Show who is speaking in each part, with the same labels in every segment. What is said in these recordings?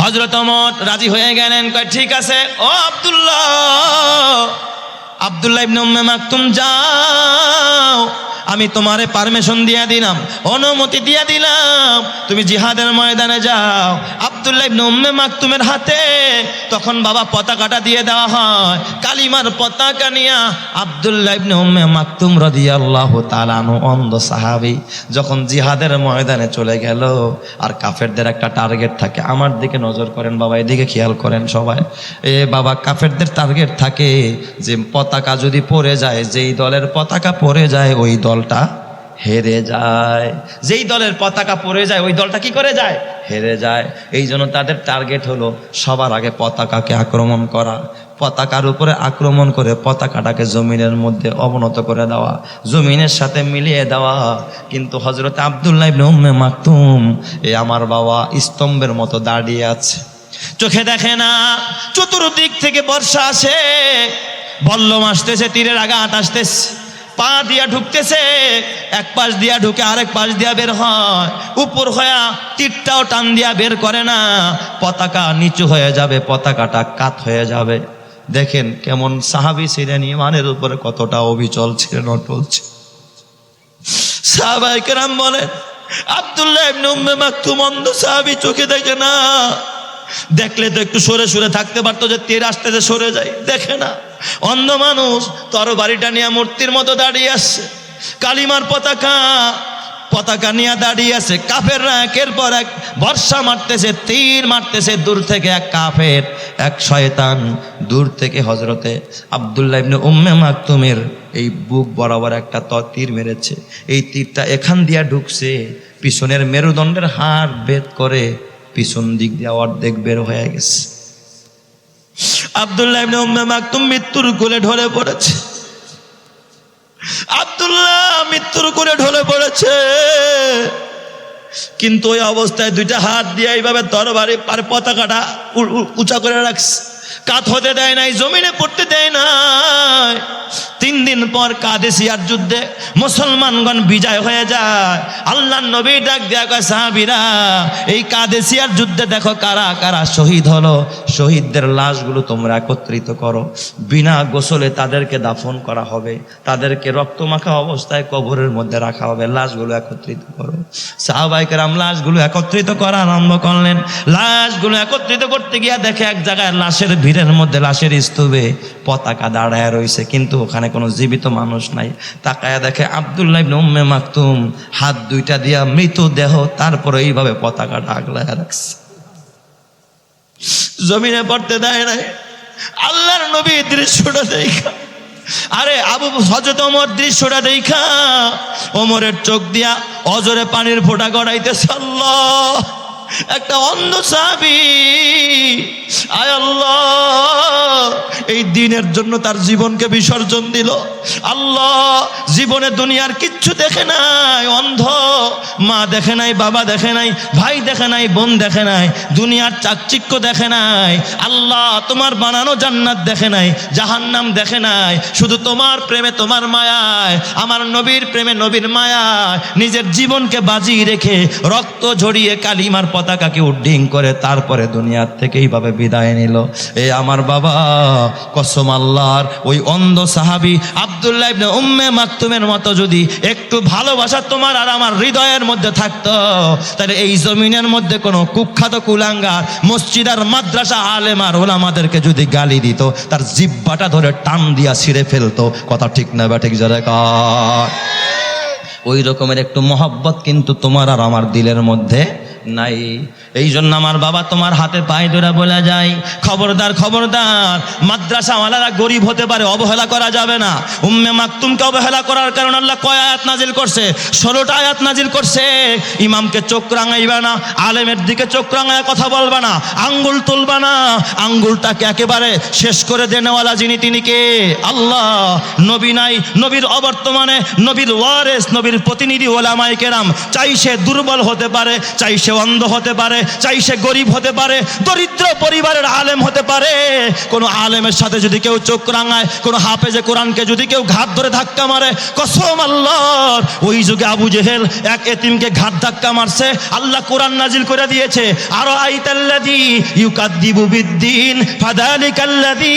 Speaker 1: হজরত অমর রাজি হয়ে গেলেন, কয়, ঠিক আছে, ও আবদুল্লাহ আবদুল্লাহ ইবনে উম্মে মাকতুম, যাও। আমি তোমারে পারমিশন দিয়া দিলাম, অনুমতি দিয়া দিলাম। তুমি জিহাদের ময়দানে যাও। আব্দুল্লাহ ইবনে উম্মে মাকতুমের হাতে তখন বাবা পতাকাটা দিয়ে দেওয়া হয়। কালিমার পতাকা নিয়া আব্দুল্লাহ ইবনে উম্মে মাকতুম রাদিয়াল্লাহু তাআলা আনহু, অন্ধ সাহাবী, যখন জিহাদের ময়দানে চলে গেল, আর কাফেরদের একটা টার্গেট থাকে। আমার দিকে নজর করেন বাবা, এদিকে খেয়াল করেন সবাই। এ বাবা, কাফেরদের টার্গেট থাকে যে পতাকা যদি পড়ে যায়, যেই দলের পতাকা পড়ে যায়, ওই দলটা হেরে যায়। যেই দলের পতাকা পড়ে যায়, ওই দলটা কি করে যায়? হেরে যায়। এই জন্য তাদের টার্গেট হলো সবার আগে পতাকাকে আক্রমণ করা, পতাকার উপরে আক্রমণ করে পতাকাটাকে জমিনের মধ্যে অবনত করে দেওয়া, জমিনের সাথে মিলিয়ে দেওয়া। কিন্তু হজরত আবদুল্লাহ ইবনে মাকতুম, এ আমার বাবা স্তম্ভের মতো দাঁড়িয়ে আছে। চোখে দেখে না, চতুর্দিক থেকে বর্ষা আসে। বল্লম আসতেছে, তীরের আঘাত আসতেছে। পা দিয়া ঢুকতেছে, এক পাশ দিয়া ঢুকে আরেক পাশ দিয়া বের হয়। উপর হয়া তীরটাও টান দিয়া বের করে না, পতাকা নিচু হয়ে যাবে, পতাকাটা কাত হয়ে যাবে। দেখেন কেমন সাহাবি ছিলেন, ইমানের উপরে কতটা অবিচল ছিলেন, অটল ছিলেন। সাহাবাই কেরাম বলেন, আব্দুল্লাহ ইবনে উম্মে মাকতুম অন্ধ সাহাবি চোখে দেখে না। দেখলে তো একটু সরে সরে থাকতে পারতো যে তীর আসতেছে সরে যায়। দেখে না। অন্ধ মানুষ তরবারিটা নিয়ে মূর্তির মতো দাঁড়িয়ে আসছে। কালিমার পতাকা পতাকা নিয়ে দাঁড়িয়ে আছে। কাফেররা একের পর এক বর্ষা মারতেছে, তীর মারতেছে। দূর থেকে এক কাফের, এক শয়তান দূর থেকে হজরতে আবদুল্লাহ ইবনে উম্মে মাকতুমের এই বুক বরাবর একটা ত তীর মেরেছে। এই তীরটা এখান দিয়া ঢুকছে, পিছনের মেরুদণ্ডের হাড় বেদ করে পিছন দিক দিয়ে অর্ধেক বের হয়ে গেছে। আবদুল্লাহ ইবনে উম্মে মাকতুম মৃত্যুর কোলে ঢলে পড়েছে। আব্দুল্লাহ মৃত্যুর করে ঢলে পড়েছে। কিন্তু ওই অবস্থায় দুইটা হাত দিয়ে এইভাবে তরবারি পার পতাকাটা উঁচা করে রাখছে। কাত হতে দেয় নাই, জমিনে পড়তে দেয় নাই। তিন দিন পর কাদেসিয়ার যুদ্ধে মুসলমানগণ বিজয় হয়ে যায়। আল্লাহ নবী ডাক দেয়া কয়, সাহাবিরা, এই কাদেসিয়ার যুদ্ধে দেখো কারা কারা শহীদ হলো। শহীদদের লাশগুলো তোমরা একত্রিত করো। বিনা গোসলে তাদেরকে দাফন করা হবে। তাদেরকে রক্তমাখা অবস্থায় কবরের মধ্যে রাখা হবে। লাশগুলো একত্রিত করো। সাহাবাইকেরাম লাশগুলো একত্রিত করা আরম্ভ করলেন। লাশগুলো একত্রিত করতে গিয়া দেখে এক জায়গায় লাশের ভিড়ের মধ্যে লাশের স্তূপে পতাকা দাঁড়ায় রয়েছে কিন্তু ওখানে কোনো জীবিত মানুষ নাই। তাকায়া দেখে আবদুল্লাহ ইবনে উম্মে মাকতুম হাত দুইটা দিয়া মৃত দেহ তারপরে এইভাবে পতাকাটা আগলায় রাখছে। জমিনে পড়তে দেয় নাই। আল্লাহর নবী দৃশ্যটা দেখা। আরে আবু হজরত ওমর দৃশ্যটা দেখা। ওমরের চোখ দিয়া অজরে পানির ফোঁটা গড়াইতেছে আল্লাহ। একটা অন্ধ সাবি আয় আল্লাহ, এই দিনের জন্য তার জীবনকে বিসর্জন দিল। আল্লাহ, জীবনে দুনিয়ার কিচ্ছু দেখে নাই, অন্ধ। মা দেখে নাই, বাবা দেখে নাই, ভাই দেখে নাই, বোন দেখে নাই, দুনিয়ার চাকচিক্য দেখে নাই। আল্লাহ, তোমার বানানো জান্নাত দেখে নাই, জাহান্নাম দেখে নাই। শুধু তোমার প্রেমে তোমার মায়ায়, আমার নবীর প্রেমে নবীর মায়ায়, নিজের জীবনকে বাজি রেখে রক্ত ঝরিয়ে কালিমার পতাকাকে উড্ডিং করে তারপরে দুনিয়ার থেকে এইভাবে বিদায় নিল। এ আমার বাবা, কসম আল্লাহর, ওই অন্ধ সাহাবি আবদুল্লাহ ইবনে উম্মে মাকতুমের মতো যদি একটু ভালোবাসা তোমার আর আমার হৃদয়ের মধ্যে থাকতো, তাহলে এই জমিনের মধ্যে কোনো কুখ্যাত কুলাঙ্গার, মসজিদ আর মাদ্রাসা আলেমার ওলামাদেরকে যদি গালি দিত, তার জিব্বাটা ধরে টান দিয়া ছিঁড়ে ফেলতো। কথা ঠিক না বা ঠিক যারা কর ওই রকমের একটু মহব্বত কিন্তু তোমার আর আমার দিলের মধ্যে নাই। এই জন্য আমার বাবা তোমার হাতে পায়ে ধরে বলে যায়, খবরদার খবরদার, মাদ্রাসাওয়ালারা গরিব হতে পারে, অবহেলা করা যাবে না। উম্মে মাকতুমকে অবহেলা করার কারণে আল্লাহ কয় আয়াত নাজিল করছে? ষোলোটা আয়াত নাজিল করছে। ইমামকে চোখ রাঙাইবা না, আলেমের দিকে চোখ রাঙায় কথা বলবা না, আঙ্গুল তুলবা না। আঙ্গুলটাকে একেবারে শেষ করে দেনেওয়ালা যিনি তিনি কে? আল্লাহ। নবী নাই, নবীর অবর্তমানে, নবীর ওয়ারেস, নবীর প্রতিনিধি ওলামাই কেরাম। চাই সে দুর্বল হতে পারে, চাই সে অন্ধ হতে পারে, চাই সে গরিব হতে পারে, দরিদ্র পরিবারের আলেম হতে পারে। কোনো আলেমের সাথে যদি কেউ চোখ রাঙায়, কোনো হাফেজে কোরআনকে যদি কেউ ঘাত ধরে ধাক্কা মারে, কসম আল্লাহর, ওই যুগে আবু জেহেল এক এতিমকে ঘাত ধাক্কা মারছে, আল্লাহ কোরআন নাজিল করে দিয়েছে, আরও আইতাল্লাদি ইউকাদ্দিবু বিদ্দিন ফাদালিকাল্লাদি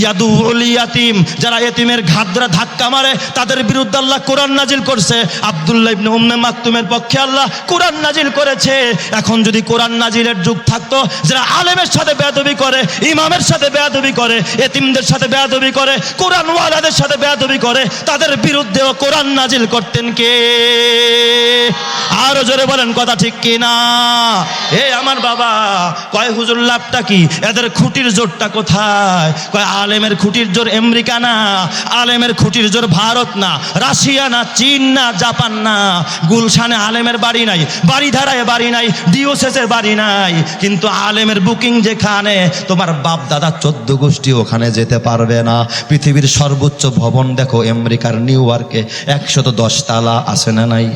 Speaker 1: ইয়াদুল ইয়াতিম। যারা এতিমের ঘাত ধরে ধাক্কা মারে, তাদের বিরুদ্ধে আল্লাহ কোরআন নাজিল করছে। আব্দুল্লাহ ইবনে উম্মে মাকতুমের পক্ষে আল্লাহ কোরআন নাজিল করেছে। এখন যদি কোরআন নাজিলের যুগ থাকতো, যারা আলেমের সাথে বেয়াদবি করে, ইমামের সাথে বেয়াদবি করে, এতিমদের সাথে বেয়াদবি করে কোরআন ওয়ালাদের সাথে বেয়াদবি করে, তাদের বিরুদ্ধেও কোরআন নাজিল করতেন কে? আরও জোরে বলেন কথা ঠিক কি না এ আমার বাবা, কয় হুজুর লাভটা কি? এদের খুঁটির জোরটা কোথায়? কয় আলেমের খুঁটির জোর আমেরিকা না? আলেমের খুঁটির জোর ভারত না? রাশিয়া না? চীন না? জাপান না? গুলশানে আলেমের বাড়ি নাই বাড়ি ধারায় বাড়ি নাই ডিওসেসের বাড়ি নাই, কিন্তু আলেমের বুকিং যেখানে, তোমার বাপ দাদা চোদ্দ গোষ্ঠী ওখানে যেতে পারবে না। পৃথিবীর সর্বোচ্চ ভবন দেখো, আমেরিকার নিউ ইয়র্কে, একশত দশ তালা আছে না নাই?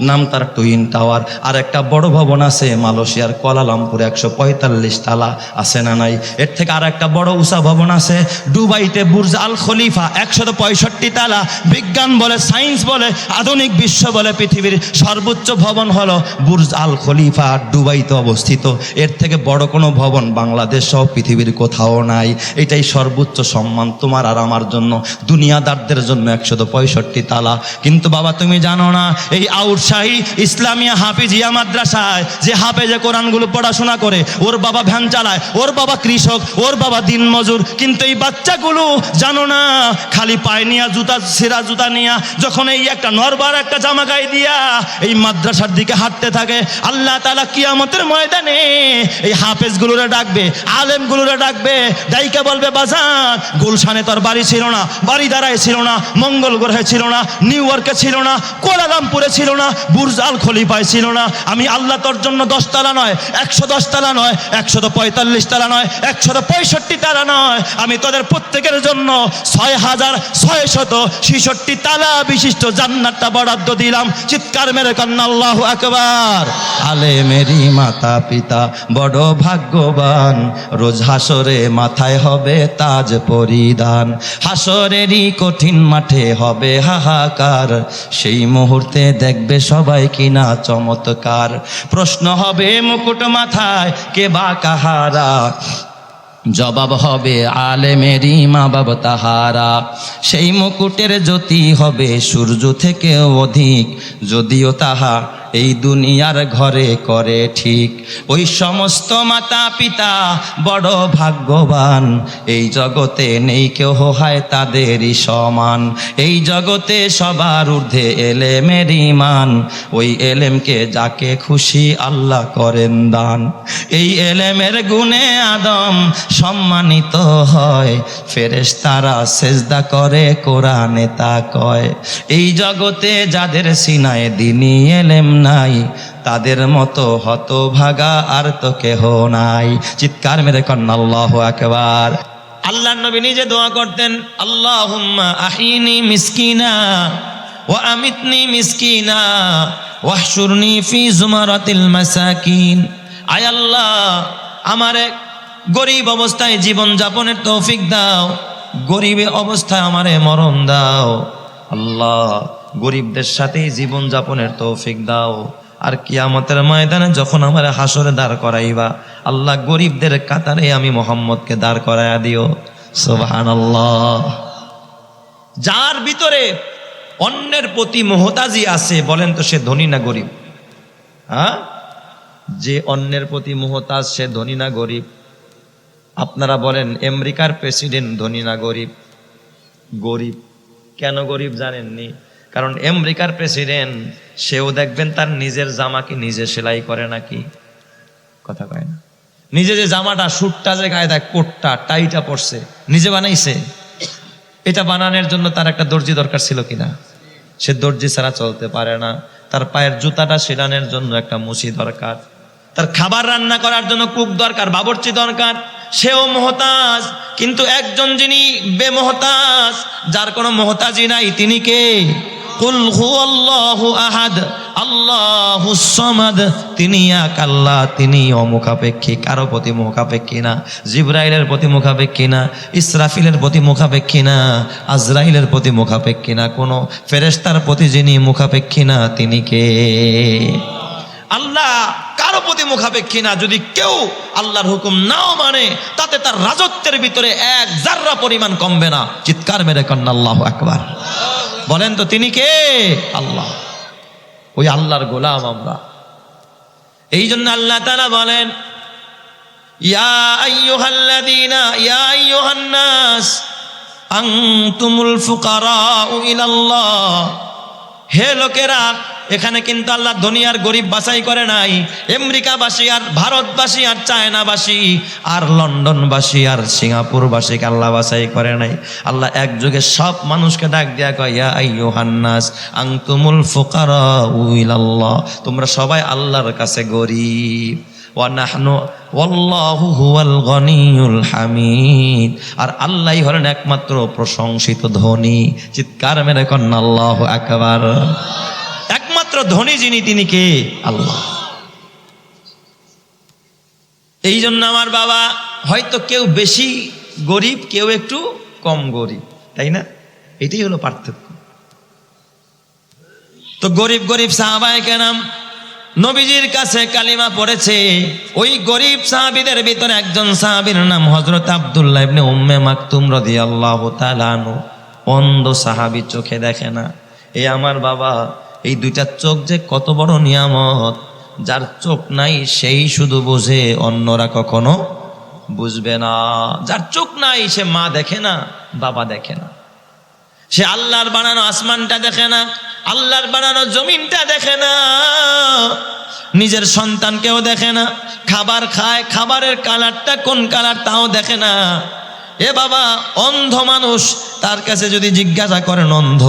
Speaker 1: নাম তার টুইন টাওয়ার। আর একটা বড় ভবন আছে মালয়েশিয়ার কোয়ালালামপুরে, একশো পঁয়তাল্লিশ তালা আছে না নাই? এর থেকে আর একটা বড় উষা ভবন আছে, দুবাইতে বুর্জ আল খলিফা একশত পঁয়ষট্টি তালা। বিজ্ঞান বলে, সায়েন্স বলে, আধুনিক বিশ্ব বলে পৃথিবীর সর্বোচ্চ ভবন হলো বুর্জ আল খলিফা দুবাইতে অবস্থিত। এর থেকে বড় কোনো ভবন বাংলাদেশ সহ পৃথিবীর কোথাও নাই। এটাই সর্বোচ্চ সম্মান তোমার আর আমার জন্য। দুনিয়াদারদের জন্য একশত পঁয়ষট্টি তালা। কিন্তু বাবা, তুমি জানো না, এই আউটশাহী ইসলামিয়া হাফিজিয়া মাদ্রাসায় যে হাফেজে কোরআনগুলো পড়াশোনা করে, ওর বাবা ভ্যান চালায়, ওর বাবা কৃষক, ওর বাবা দিনমজুর, কিন্তু এই বাচ্চাগুলো জানো না, খালি পায়ে নিয়া জুতা, সেরা জুতা নিয়া যখন এই একটা নরবার একটা জামা গায়ে দিয়া এই মাদ্রাসার দিকে হাঁটতে থাকে, আল্লাহ তালা কিয়ামতের ময়দানে এই হাফেজগুলোরে ডাকবে, আলেমগুলোরে ডাকবে, ডাইকে বলবে বাজার গুলশানে তোর বাড়ি ছিল না বাড়ি দাঁড়ায় ছিল না মঙ্গল গ্রহে ছিল না, নিউ ইয়র্কে ছিল না, কোলালামপুরে ছিল না বুর্জ আল খলিফায় ছিল না। আমি আল্লাহ তোর জন্য দশ তালা নয়, একশো দশ তালা নয় একশত পঁয়তাল্লিশ তালা নয় একশত পঁয়ষট্টি তালা নয়। আমি তোদের প্রত্যেকের জন্য ছয় হাজার ছয় শত ছিষট্টি তালা বিশিষ্ট জান্নাতটা বরাদ্দ দিলাম। চিৎকার মেরে কন্যা আল্লাহ আকবার। আলে মেরি মাতা পিতা, বড় ভাগ্যবান। রোজ হাসরে মাথায় হবে তাজ পরিধান। হাসরেরই কঠিন মাঠে হবে হাহাকার। সেই মুহূর্তে দেখবে সবাই কিনা চমৎকার। প্রশ্ন হবে মুকুট মাথায়, কে বা কাহারা? জবাব হবে আলেমেরই মা বাব তাহারা। সেই মুকুটের জ্যোতি হবে সূর্য থেকে অধিক, যদিও তাহা এই দুনিয়ার ঘরে করে ঠিক। ওই সমস্ত মাতা পিতা বড় ভাগ্যবান। এই জগতে নেই কেউ হয় তাদেরই সমান। এই জগতে সবার ঊর্ধ্বে এলেমের ইমান ওই এলেমকে যাকে খুশি আল্লাহ করেন দান। এই এলেমের গুণে আদম সম্মানিত হয়। ফেরেশ তারা সেজদা করে, কোরআনে তা কয়। এই জগতে যাদের সিনায় দিনী এলেম নাই। তাদের মতো হতভাগা আর তো কেহ নাই। চিৎকার মেরে কন্যা আল্লাহ একবার আল্লাহ নবী নিজে দোয়া করতেন আল্লাহ আহিনি মিসকিনা ও আমিতনি মিসকিনা ওয়াহশুরনি ফি জুমারাতিল মাসাকিন। আয় আল্লাহ, আমার গরিব অবস্থায় জীবন যাপনের তৌফিক দাও। গরিব অবস্থায় আমারে মরণ দাও। আল্লাহ গরিবদের সাথেই জীবন যাপনের তৌফিক দাও। আর কিয়ামতের ময়দানে যখন আমার হাসরে দাঁড় করাইবা, আল্লাহ গরিবদের কাতারে আমি মোহাম্মদকে দাঁড় করাইয়া দিও। সুবহানাল্লাহ। যার ভিতরে অন্যের প্রতি মোহতাজি আছে, বলেন তো সে ধনী না গরিব? হ্যাঁ? যে অন্যের প্রতি মোহতাজ, সে ধনী না গরিব? আপনারা বলেন, আমেরিকার প্রেসিডেন্ট ধনী না গরিব? গরিব। কেন গরিব জানেননি? কারণ আমেরিকার প্রেসিডেন্ট, সেও দেখবেন তার নিজের জামাকে নিজে সেলাই করে নাকি? কথা কয় না। নিজে যে জামাটা, সুটটা যে গায়ে দেয়, কোটটা, টাইটা পরছে, নিজে বানাইছে, এটা বানানোর জন্য তার একটা দর্জি দরকার ছিল কিনা? সে দর্জি ছাড়া চলতে পারে না। তার পায়ের জুতাটা সেলানের জন্য একটা মুসি দরকার। তার খাবার রান্না করার জন্য কুক দরকার, বাবরচি দরকার। সেও মহতাজ, কিন্তু একজন যিনি বেমহতাজ, যার কোনো মহতাজি নাই, তিনি কে? কুল হু আল্লাহু আহাদ, আল্লাহু সমাদ, তিনি এক আল্লাহ, তিনি অমুখাপেক্ষী, কারও প্রতি মুখাপেক্ষী না, জিব্রাইলের প্রতি মুখাপেক্ষী না, ইসরাফিলের প্রতি মুখাপেক্ষী না, আজরাইলের প্রতি মুখাপেক্ষী না, কোনো ফেরেশতার প্রতি যিনি মুখাপেক্ষী না, তিনি কে? আল্লাহ কারও প্রতি মুখাপেক্ষী না। যদি কেউ আল্লাহর হুকুম নাও মানে তাতে তার রাজত্বের ভিতরে এক জাররা পরিমাণ কমবে না। চিৎকার মেরে কন্যা আল্লাহ একবার বলেন তো, তিনি কে? আল্লাহ। ওই আল্লাহর গোলাম আমরা। এই জন্য আল্লাহ তারা বলেন, ইয়া ইয়া হে লোকেরা, এখানে কিন্তু আল্লাহ দুনিয়ার গরিব বাছাই করে নাই, আমেরিকাবাসী আর ভারতবাসী আর চায়নাবাসী, আর লন্ডনবাসী আর সিঙ্গাপুরবাসীকে আল্লাহ বাছাই করে নাই। আল্লাহ এক যুগে সব মানুষকে ডাক দিয়া কয়, ইয়া আইয়ুহান্নাস ফোকার উইল ইলাল্লাহ। তোমরা সবাই আল্লাহর কাছে গরিব। হুয়াল গনিয়ুল হামিদ। আর আল্লাহই হলেন একমাত্র প্রশংসিত ধনী। চিৎকার মেরে কন্যা, আল্লাহু আকবার। একমাত্র ধনী যিনি, তিনি কে? আল্লাহ। এই জন্য আমার বাবা, হয়তো কেউ বেশি গরিব, কেউ একটু কম গরিব, তাই না? এটাই হলো পার্থক্য। তো গরিব গরিব সাহাবায় কেনাম নবীজির কাছে কালিমা পড়েছে, ওই গরিব সাহাবিদের ভিতরে একজন সাহাবীর নাম হজরত আবদুল্লাহ ইবনে উম্মে মাকতুম রাদিয়াল্লাহু তাআলা আনহু। অন্ধ সাহাবী চোখে দেখে না। এই আমার বাবা, এই দুইটা চোখ যে কত বড় নিয়ামত, যার চোখ নাই সেই শুধু বোঝে, অন্যরা কখনো বুঝবে না। যার চোখ নাই সে মা দেখে না, বাবা দেখে না। সে আল্লাহর বানানো আসমানটা দেখে না, আল্লাহর বানানো জমিনটা দেখে না, নিজের সন্তানকেও দেখে না, খাবার খায়, খাবারের কালারটা কোন কালার তাও দেখে না। এ বাবা, অন্ধ মানুষ, তার কাছে যদি জিজ্ঞাসা করেন, অন্ধ,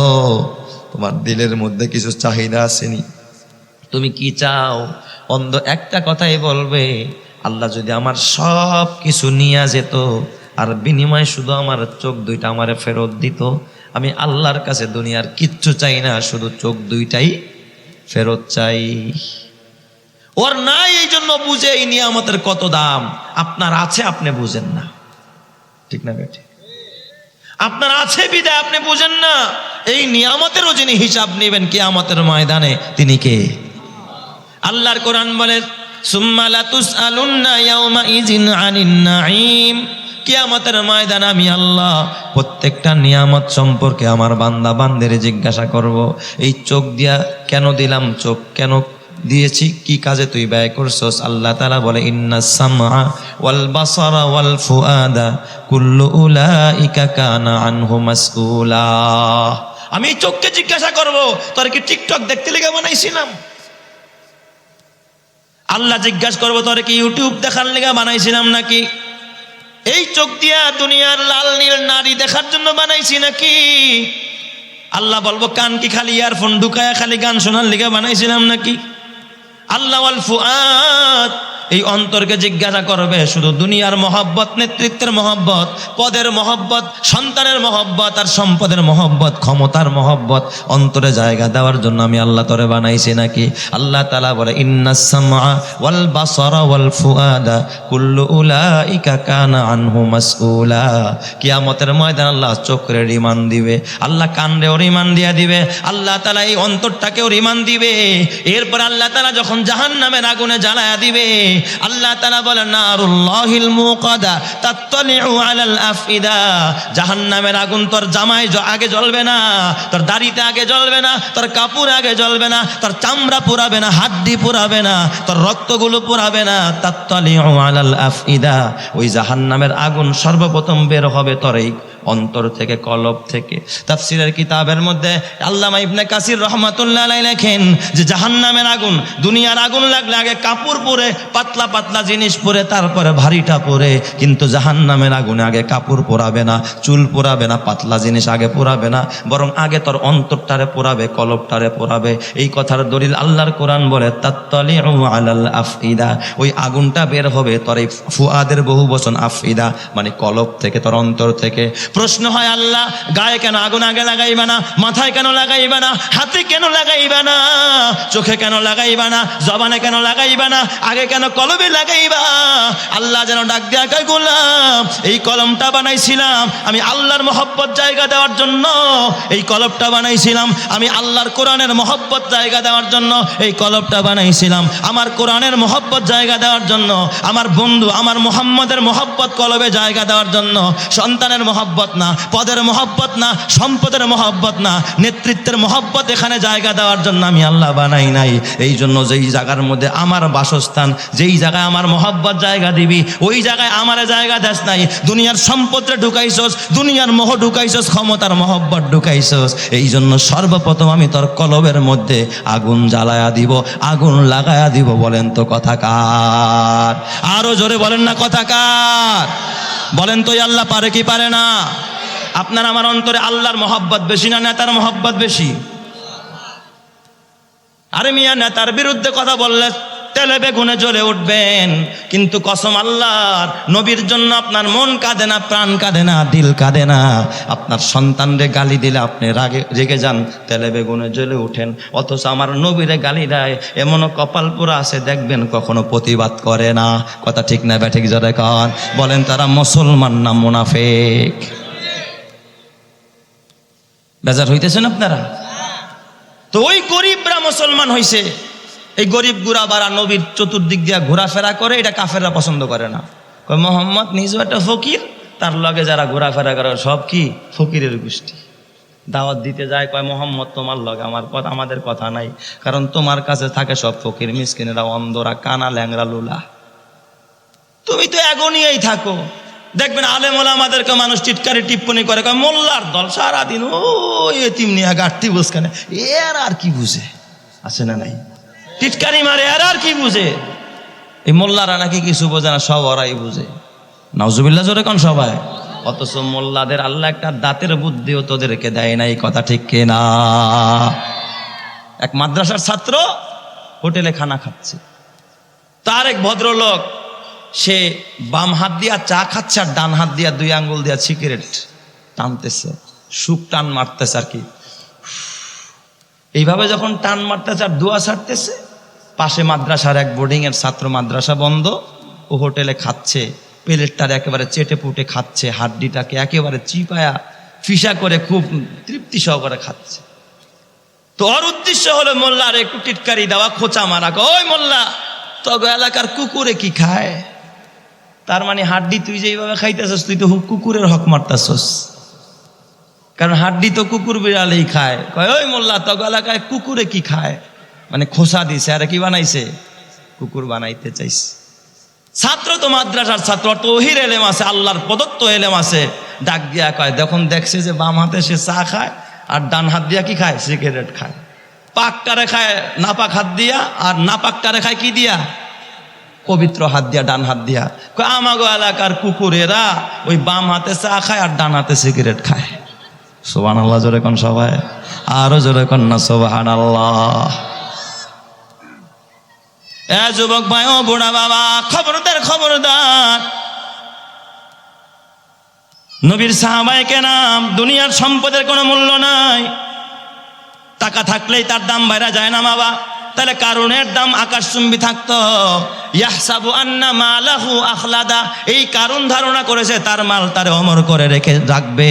Speaker 1: তোমার দিলের মধ্যে কিছু চাহিদা আসেনি? তুমি কি চাও? অন্ধ একটা কথাই বলবে, আল্লাহ যদি আমার সব কিছু নিয়ে যেত, আর বিনিময়ে শুধু আমার চোখ দুইটা আমারে ফেরত দিত আমি আল্লাহর কাছে দুনিয়ার কিচ্ছু চাই না, শুধু চোখ দুইটাই ফেরত চাই। ওর নাই এই জন্য বুঝে এই নিয়ামতের কত দাম। আপনার আছে, আপনি বুঝেন না। ঠিক না বেটি? আপনার আছে বিদায়, আপনি বুঝেন না। এই নিয়ামতেরও যিনি হিসাব নেবেন কে কিয়ামতের ময়দানে, তিনি কে? আল্লাহর কোরআন বলে সুম্মালা তুসআলুন্না ইয়াউমা ইজিন আনিন নাঈম। কিয়ামতের ময়দান আমি আল্লাহ প্রত্যেকটা নিয়ামত সম্পর্কে আমার বান্দা বান্দের জিজ্ঞাসা করব, এই চোখ দিয়া কেন দিলাম? চোখ কেন দিয়েছি? কি কাজে তুই ব্যয় করছস? আল্লাহ তালা বলে, ইন্না সামা ওয়াল বাসারা ওয়াল ফুআদা কুল্লু উলাইকা কানা আনহু মাসউলা। আমি এই চোখকে জিজ্ঞাসা করব, তোর কি টিকটক দেখতে লেগে বানাইছিলাম? আল্লাহ জিজ্ঞাসা করব, তোর কি ইউটিউব দেখার লেগে বানাইছিলাম নাকি? এই চোখ দিয়া দুনিয়ার লাল নীল নারী দেখার জন্য বানাইছি নাকি? আল্লাহ বলব, কান কি খালি ইয়ারফোন ঢুকায়া খালি গান শোনার লিগে বানাইছিলাম নাকি? আল্লাহ আল ফুআদ এই অন্তরকে জিজ্ঞাসা করবে, শুধু দুনিয়ার মহব্বত, নেতৃত্বের মহব্বত, পদের মহব্বত, সন্তানের মহব্বত, আর সম্পদের মহব্বত, ক্ষমতার মহব্বত, অন্তরে জায়গা দেওয়ার জন্য আমি আল্লাহ তরে বানাইছি নাকি? আল্লাহ তালা বলে ইন্নাসমা ওয়াল ফুআদা, কুল্লু কিয়ামতের ময়দান আল্লাহ চোখরে রিমান দিবে, আল্লাহ কানরেও রিমান দিয়া দিবে, আল্লাহ তালা এই অন্তরটাকেও রিমান দিবে। এরপর আল্লাহ তালা যখন জাহান্নামের আগুনে জ্বালায়া দিবে আল্লাহ তালা বলে, নারুল্লাহিল মুকাদা তাত্তালিউ আলাল আফিদা জাহান্নামের আগুন তোর জামায় আগে জ্বলবে না, তোর দাড়িতে আগে জ্বলবে না, তোর কাপড় আগে জ্বলবে না, তোর চামড়া পুরাবে না, হাড্ডি পুরাবে না, তোর রক্তগুলো পুরাবে না। তাত্তালিউ আলাল আফিদা ওই জাহান্নামের আগুন সর্বপ্রথম বের হবে তোর এই অন্তর থেকে, কলব থেকে। তাফসিরের কিতাবের মধ্যে আল্লামা ইবনে কাসির রহমাতুল্লাহ লেখেন যে জাহান্নামের আগুন, দুনিয়ার আগুন লাগলে আগে কাপড় পরে, পাতলা পাতলা জিনিস পরে, তারপরে ভারীটা পরে। কিন্তু জাহান্নামের আগুনে আগে কাপড় পরাবে না, চুল পরাবে না, পাতলা জিনিস আগে পরাবে না, বরং আগে তোর অন্তরটারে পরাবে, কলবটারে পরাবে। এই কথার দলিল আল্লাহর কোরআন বলে তাত্তলি আলাল আফিদা ওই আগুনটা বের হবে তোর এই ফুয়াদের বহু বচন আফিদা মানে কলব থেকে, তোর অন্তর থেকে। প্রশ্ন হয়, আল্লাহ, গায়ে কেন আগুন আগে লাগাইবা না? মাথায় কেন লাগাইবা না? হাতে কেন লাগাইবা না? চোখে কেন লাগাইবা না? জবানে কেন লাগাইবা না? আগে কেন কলমে লাগাইবা? আল্লাহ যেন ডাক দেয়া কয়, গোলাম, এই কলমটা বানাইছিলাম। আমি আল্লাহর মহব্বত জায়গা দেওয়ার জন্য এই কলমটা বানাইছিলাম। আমি আল্লাহর কোরআনের মহব্বত জায়গা দেওয়ার জন্য এই কলমটা বানাইছিলাম। আমার কোরআনের মহব্বত জায়গা দেওয়ার জন্য, আমার বন্ধু, আমার মোহাম্মদের মহব্বত কলবে জায়গা দেওয়ার জন্য, সন্তানের মহব্বত না, পদের মহব্বত না, সম্পদের মহব্বত না, নেতৃত্বের মহব্বত এখানে জায়গা দেওয়ার জন্য আমি আল্লাহ বানাই নাই। এই জন্য যেই জায়গার মধ্যে আমার বাসস্থান, যেই জায়গায় আমার মহব্বত জায়গা দিবি, ওই জায়গায় আমার জায়গা দেশ নাই। দুনিয়ার সম্পদে ঢুকাইছস, দুনিয়ার মোহ ঢুকাইছস, ক্ষমতার মহব্বত ঢুকাইছস। এই জন্য সর্বপ্রথম আমি তোর কলবের মধ্যে আগুন জ্বালায়া দিব, আগুন লাগায়া দিব, বলেন তো কথা কার? আরও জোরে বলেন না কথাকার বলেন তো আল্লাহ পারে কি পারে না? আপনার আমার অন্তরে আল্লাহর মহব্বত বেশি না নেতার মহব্বত বেশি? আরে মিয়া, নেতার বিরুদ্ধে কথা বললে তেলে বেগুনে জ্বলে উঠবেন। কিন্তু কসম আল্লাহর, নবীর জন্য আপনার মন কাঁদে না, প্রাণ কাঁদে না, দিল কাঁদে না। আপনার সন্তানরে গালি দিলে আপনি রাগে রেগে যান, তেলে বেগুনে জ্বলে উঠেন। অথচ আমার নবীরে গালি দেয়, এমনও কপাল পুরা আছে, দেখবেন কখনো প্রতিবাদ করে না। কথা ঠিক না, ব্যাঠিক জরে কন। বলেন তারা মুসলমান না মুনাফেক? বেজার হইতেছেন আপনারা? তো ওই গরিবরা মুসলমান হইছে। এই গরিব গুড়া বাড়া নবীর চতুর্দিক দিয়ে ঘোরাফেরা করে, এটা কাফেররা পছন্দ করে না। মোহাম্মদ নিজেও একটা ফকির, তার লগে যারা ঘোরাফেরা করে, সব কি ফকিরের গোষ্ঠী? দাওয়াত দিতে যায়, কয়, মোহাম্মদ, তোমার লগে আমার কথা আমাদের কথা নাই, কারণ তোমার কাছে থাকে সব ফকির, মিসকিনেরা অন্ধরা কানা ল্যাংরা লোলা। তুমি তো এগোনিয়েই থাকো। দেখবেন আলেম আমাদেরকে মানুষ টিটকারি টিপ্পনি করে, কয়, মোল্লার দল সারাদিন ও এতিম নিয়ে গাঁটতি বুঝখানে, এর আর কি বুঝে? আছে না নাই? টিটকারি মারে, আর আর কি বুঝে? এই মোল্লারা নাকি কিছু বোঝে না, সব ওরাই বুঝে। নজুবিল্লা জোরে কোন সবাই। অথচ মোল্লাদের আল্লাহ একটা দাঁতের বুদ্ধিও তোদেরকে দেয় না, এই কথা ঠিক না? এক মাদ্রাসার ছাত্র হোটেলে খানা খাচ্ছে। তার এক ভদ্রলোক, সে বাম হাত দিয়া চা খাচ্ছে আর ডান হাত দিয়া দুই আঙ্গুল দিয়া সিগারেট টানতেছে। সুখ টান মারতেছে আর কি। এইভাবে যখন টান মারতেছে আর দোয়া ছাড়তেছে পাশে মাদ্রাসার এক বোর্ডিং এর ছাত্র মাদ্রাসা বন্ধ। ও হোটেলে খাচ্ছে। প্লেটটার একেবারে চেটে পুটে খাচ্ছে। হাড্ডিটাকে একেবারে চিপায়া, ফিসা করে খুব তৃপ্তি সহকারে খাচ্ছে। তো ওর উদ্দেশ্য হলো, মোল্লার একটু টিটকারি দেওয়া, খোঁচা মারা। ওই মোল্লা, তবে এলাকার কুকুরে কি খায়? তার মানে হাড্ডি তুই যেইভাবে খাইতেছস, তুই তো কুকুরের হক মারতাছস। কারণ হাড্ডি তো কুকুর বিড়ালেই খায়। কয়, ওই মোল্লা তগ এলাকায় কুকুরে কি খায়? মানে খোসা দিছে, আর কি বানাইছে? কুকুর বানাইতে চাইছে। ছাত্র তো মাদ্রাসার ছাত্র তো ওহির এলেম আছে, আল্লাহর প্রদত্ত এলেম আছে। ডাক দিয়া কয় যখন দেখছে যে বাম হাতে সে চা খায়, আর ডান হাত দিয়া কি খায়? সিগারেট খায়। পাকটারে খায়, নাপাক হাত দিয়া, আর নাপাকটারে খায় কি দিয়া? পবিত্র হাত দিয়া, ডান হাত দিয়া। আমাগো এলাকার কুকুরেরা ওই বাম হাতে চা খায়, আর ডান হাতে সিগারেট খায়। সোবান আল্লাহ জোরে কোন সবাই। আরও জোরে কোন না সোবাহান আল্লাহ যুবক ভাই, ও বুড়া বাবা, খবরদার খবরদার। নবীর সাহাবাইকে নাম দুনিয়ার সম্পদের কোনো মূল্য নাই। টাকা থাকলেই তার দাম বাইরা যায় না বাবা। তাহলে কারণের দাম আকাশচুম্বী থাকতো। ইয়াহসাবু আন্না মালাহু আখলাদা। এই কারণ ধারণা করেছে, তার মাল তারে অমর করে রেখে রাখবে।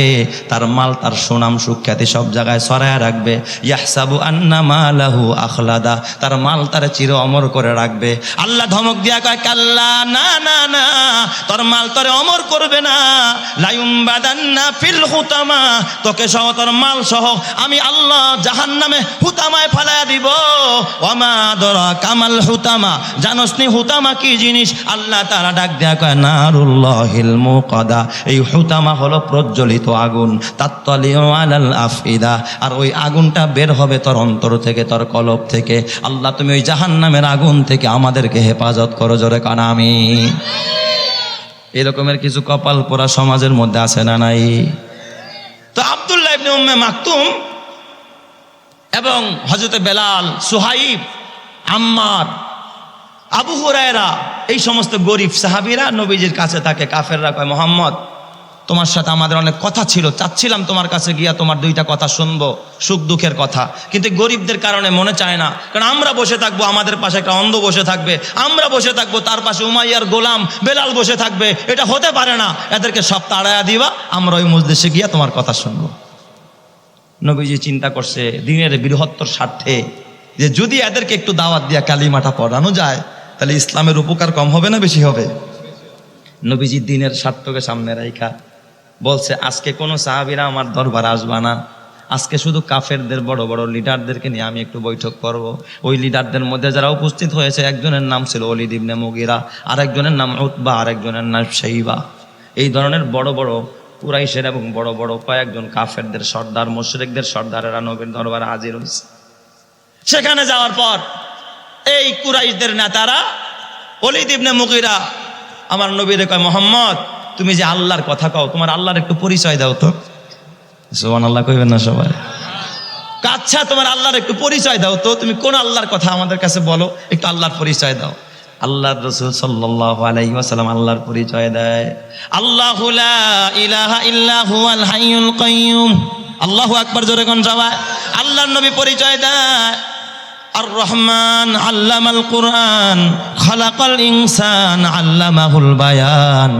Speaker 1: তার মাল, তার সুনাম, সুখ্যাতি সব জায়গায় সরায় রাখবে। ইয়াহসাবু আন্না মালাহু আখলাদা। তার মাল তার চির অমর করে রাখবে। আল্লাহ ধমক দিয়া কয়, কাল্লা, না না না, তোর মাল তোরে অমর করবে না। লাইম বাদান্না ফিল হুতামা। তোকে সহ তোর মাল সহ আমি আল্লাহ জাহান নামে হুতামায় ফালায়া দিব। ওমা দরা কামাল হুতামা। জানোস নি হুতামা কি জিনিস, আল্লাহ তারা ডাক দেয়া কয়, নারুল্লাহিল মুকাদা। এই হুতামা হলো প্রজ্বলিত আগুন, তাত্তলিউ আলাল আফিদা আর ওই আগুনটা বের হবে তোর অন্তর থেকে, তোর কলব থেকে। আল্লাহ, তুমি ওই জাহান্নামের আগুন থেকে আমাদেরকে হেফাজত করো জোরে কানা আমি এরকমের কিছু কপাল পোড়া সমাজের মধ্যে আছে না নাই? তো আবদুল্লাহ ইবনে উম্মে মাকতুম এবং হজরতে বেলাল, সুহাইব, আম্মার আবু হুরায়রা, এই সমস্ত গরিব সাহাবিরা নবীজির কাছে থাকে কাফেররা কয়, মোহাম্মদ, তোমার সাথে আমাদের অনেক কথা ছিল, চাচ্ছিলাম তোমার কাছে গিয়া তোমার দুইটা কথা শুনব, সুখ দুঃখের কথা। কিন্তু গরিবদের কারণে মনে চায় না, কারণ আমরা বসে থাকব, আমাদের পাশে একটা অন্ধ বসে থাকবে, আমরা বসে থাকব, তার পাশে উমাইয়ার গোলাম, বেলাল বসে থাকবে, এটা হতে পারে না। এদেরকে সব তাড়ায়া দিবা, আমরা ওই মজদেশে গিয়া তোমার কথা শুনব। নবীজি চিন্তা করছে, দিনের বৃহত্তর স্বার্থে যে যদি এদেরকে একটু দাওয়াত দিয়া কালিমাটা পড়ানো যায় তাহলে ইসলামের উপকার কম হবে না বেশি হবে? নবীজি দিনের স্বার্থকে সামনে রাইখা। বলছে, আজকে কোনো সাহাবিরা আমার দরবার আসবা না। আজকে শুধু কাফেরদের, বড় বড় লিডারদেরকে নিয়ে আমি একটু বৈঠক করব। ওই লিডারদের মধ্যে যারা উপস্থিত হয়েছে, একজনের নাম ছিল অলিদ ইবনে মুগিরা, আরেকজনের নাম উতবা, আরেকজনের নাম শাইবা। এই ধরনের বড় বড় কুরাইশের এবং বড় বড় কয়েকজন কাফেরদের সর্দার, মোশরেকদের সর্দারেরা নবীর দরবারে হাজির হয়েছে। সেখানে যাওয়ার পর এই কুরাইশদের নেতারা অলিদ ইবনে মুগিরা, আমার নবীরে কয়, মোহাম্মদ, তুমি যে আল্লাহর কথা কও, তোমার আল্লাহর একটু পরিচয় দাও তো। সোমান আল্লাহ কইবেন না সবাই। আচ্ছা তোমার আল্লাহর একটু পরিচয় দাও তো, তুমি কোন আল্লাহর কথা আমাদের কাছে বলো, একটু আল্লাহর পরিচয় দাও। আল্লাহর রসুল সাল্লাল্লাহু আলাইহি ওয়াসাল্লাম আল্লাহর পরিচয় দেয়। আল্লাহু ইলাহা ইল্লা হুয়াল হাইয়ুল কাইয়ুম। আল্লাহু আকবার, জোরে কোন সবাই আল্লাহর নবী পরিচয় দেয়। আর রহমান আল্লামাল কোরআন, খালাকাল ইনসান আল্লামাহুল বায়ান।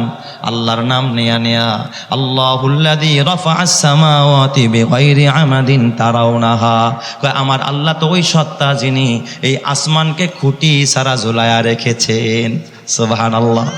Speaker 1: আল্লাহর নাম নেয়া নেয়া। আল্লাহুল্লাদি রফা সামাওয়াতি বিগাইরি আমাদিন তারাউনাহা। কয়, আমার আল্লাহ তো ওই সত্তা যিনি এই আসমানকে খুঁটি সারা ঝুলায়া রেখেছেন। সুবহানাল্লাহ।